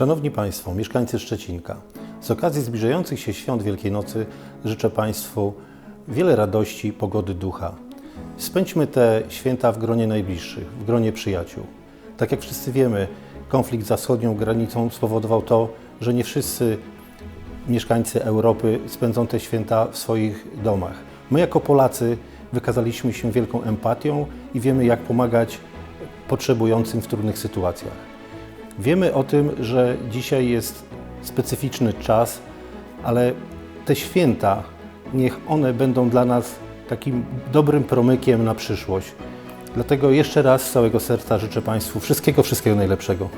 Szanowni Państwo, mieszkańcy Szczecinka, z okazji zbliżających się świąt Wielkiej Nocy życzę Państwu wiele radości, pogody ducha. Spędźmy te święta w gronie najbliższych, w gronie przyjaciół. Tak jak wszyscy wiemy, konflikt za wschodnią granicą spowodował to, że nie wszyscy mieszkańcy Europy spędzą te święta w swoich domach. My jako Polacy wykazaliśmy się wielką empatią i wiemy jak pomagać potrzebującym w trudnych sytuacjach. Wiemy o tym, że dzisiaj jest specyficzny czas, ale te święta, niech one będą dla nas takim dobrym promykiem na przyszłość. Dlatego jeszcze raz z całego serca życzę Państwu wszystkiego, wszystkiego najlepszego.